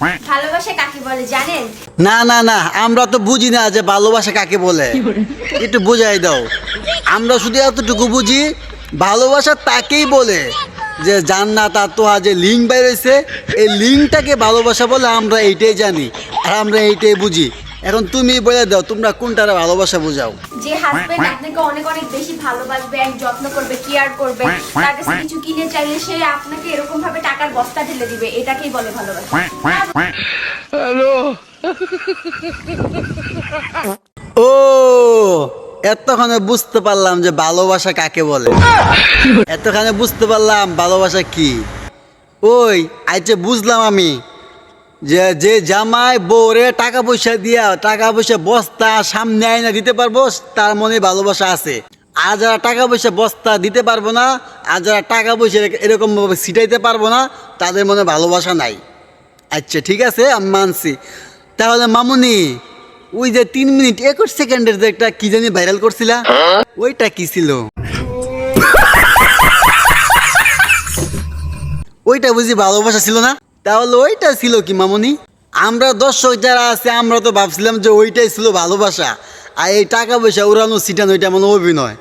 ভালোবাসা কাকে বলে জানেন? না না না আমরা তো বুঝি না যে ভালোবাসা কাকে বলে। একটু বুঝাই দাও। আমরা শুধু এতটুকু বুঝি ভালোবাসা তাকেই বলে যে জান্নাত আর যে লিঙ্ক বেরোয়েছে এই লিঙ্কটাকে ভালোবাসা বলে আমরা এইটাই জানি আর আমরা এইটাই বুঝি। এখন তুমি বলে দাও তোমরা কোনটারে ভালোবাসা বোঝাও? যে হাজবেন্ড আপনাকে অনেক অনেক বেশি ভালোবাসবে and যত্ন করবে কেয়ার করবে তার কাছে কিছু কিনে চাইলে সে আপনাকে এরকম ভাবে টাকার বস্তা ঢেলে দিবে এটাকেই বলে ভালোবাসা। হ্যালো ও এতক্ষণে বুঝতে পারলাম যে ভালোবাসা কাকে বলে। এতক্ষণে বুঝতে পারলাম ভালোবাসা কি। ওই আজকে বুঝলাম আমি। যে যে জামাই বউরে টাকা পয়সা দিয়া, টাকা পয়সা বস্তা সামনে আয়না দিতে পারব, তার মনে ভালোবাসা আছে। আর যারা টাকা পয়সা বস্তা দিতে পারব না, আর যারা টাকা পয়সা এরকম ভাবে ছিটাইতে পারব না, তাদের মনে ভালোবাসা নাই। আচ্ছা ঠিক আছে, আমি মানছি। তাহলে মামুনি, ওই যে তিন মিনিট, একুশ সেকেন্ডের যে একটা কি জানি ভাইরাল করছিলা, ওইটা কি ছিল? ওইটা বুঝি ভালোবাসা ছিল না? তাহলে ওইটা ছিল কি, মামনি? আমরা দর্শক যারা আছে, আমরা তো ভাবছিলাম যে ওইটাই ছিল ভালোবাসা। আর এই টাকা পয়সা উড়ানো সিটানো, ওইটা মানে অভিনয়।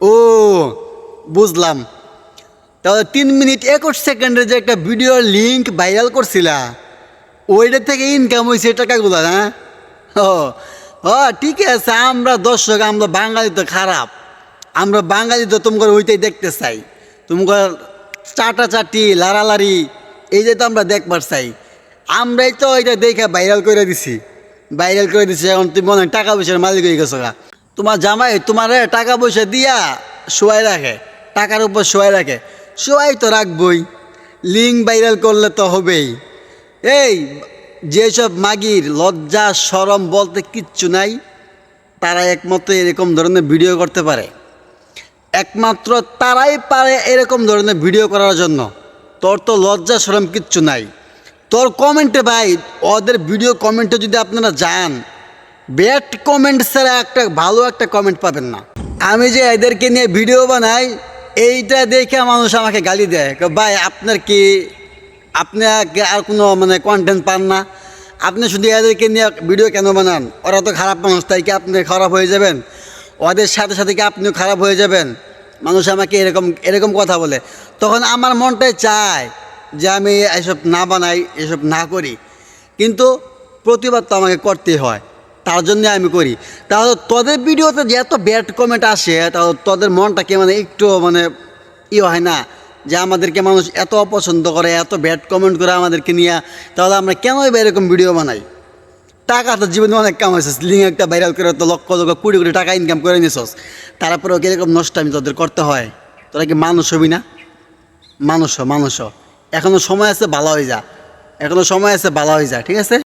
ও, বুঝলাম। তাহলে তিন মিনিট একুশ সেকেন্ডের যে একটা ভিডিও লিঙ্ক ভাইরাল করছিলা, ওইটা থেকে ইনকাম হয়েছে টাকাগুলো না ও ও, ঠিক আছে, আমরা দর্শক, আমরা বাঙালি তো খারাপ। আমরা বাঙালি তো তোমার ওইটাই দেখতে চাই। তোমার চাটা চাটি লাড়ালাড়ি এই যে তো আমরা দেখবার চাই, আমরাই তো ওইটা দেখে ভাইরাল করে দিছি। ভাইরাল করে দিছি, এখন তুমি মনে টাকা পয়সার মালিক হয়ে গেছো গা। তোমার জামাই তোমার টাকা পয়সা দিয়া শোয়াই রাখে, টাকার উপর শোয়াই রাখে। শোয়াই তো রাখবই লিঙ্ক ভাইরাল করলে তো হবেই। এই, যেসব মাগির লজ্জা সরম বলতে কিচ্ছু নাই, তারা একমাত্র এরকম ধরনের ভিডিও করতে পারে। একমাত্র তারাই পারে এরকম ধরনের ভিডিও করার জন্য। তোর তো লজ্জা সরম কিচ্ছু নাই। তোর কমেন্টে ভাই, ওদের ভিডিও কমেন্টে যদি আপনারা যান, ব্যাড কমেন্ট ছাড়া একটা ভালো একটা কমেন্ট পাবেন না। আমি যে এদেরকে নিয়ে ভিডিও বানাই, এইটা দেখে মানুষ আমাকে গালি দেয়। ভাই, আপনার কি আপনি আর কোনো মানে কন্টেন্ট পান না? আপনি শুধু এদেরকে নিয়ে ভিডিও কেন বানান? ওরা তো খারাপ মানুষ, তাই কি আপনি খারাপ হয়ে যাবেন? ওদের সাথে সাথে কি আপনিও খারাপ হয়ে যাবেন? মানুষ আমাকে এরকম এরকম কথা বলে। তখন আমার মনটাই চায় যে আমি এসব না বানাই, এসব না করি। কিন্তু প্রতিবাদ তো আমাকে করতেই হয়, তার জন্য আমি করি। তাহলে তোদের ভিডিওতে যে এত ব্যাড কমেন্ট আসে, তাহলে তোদের মনটাকে মানে একটু মানে ই হয় না? যে আমাদেরকে মানুষ এত অপছন্দ করে, এত ব্যাড কমেন্ট করে আমাদেরকে নিয়ে, তাহলে আমরা কেনই বা এরকম ভিডিও বানাই? টাকা তো জীবনে অনেক কামাইছিস। লিঙ্ক একটা ভাইরাল করে তো লক্ষ লক্ষ কুড়ি কোটি টাকা ইনকাম করে নিছস। তারপরেও কীরকম নষ্ট আমি তোদের করতে হয়? তোরা কি মানুষ হবি না? মানুষ মানুষ হ। এখনও সময় আছে, ভালো হয়ে যা। এখনও সময় আছে, ভালো হয়ে যা, ঠিক আছে?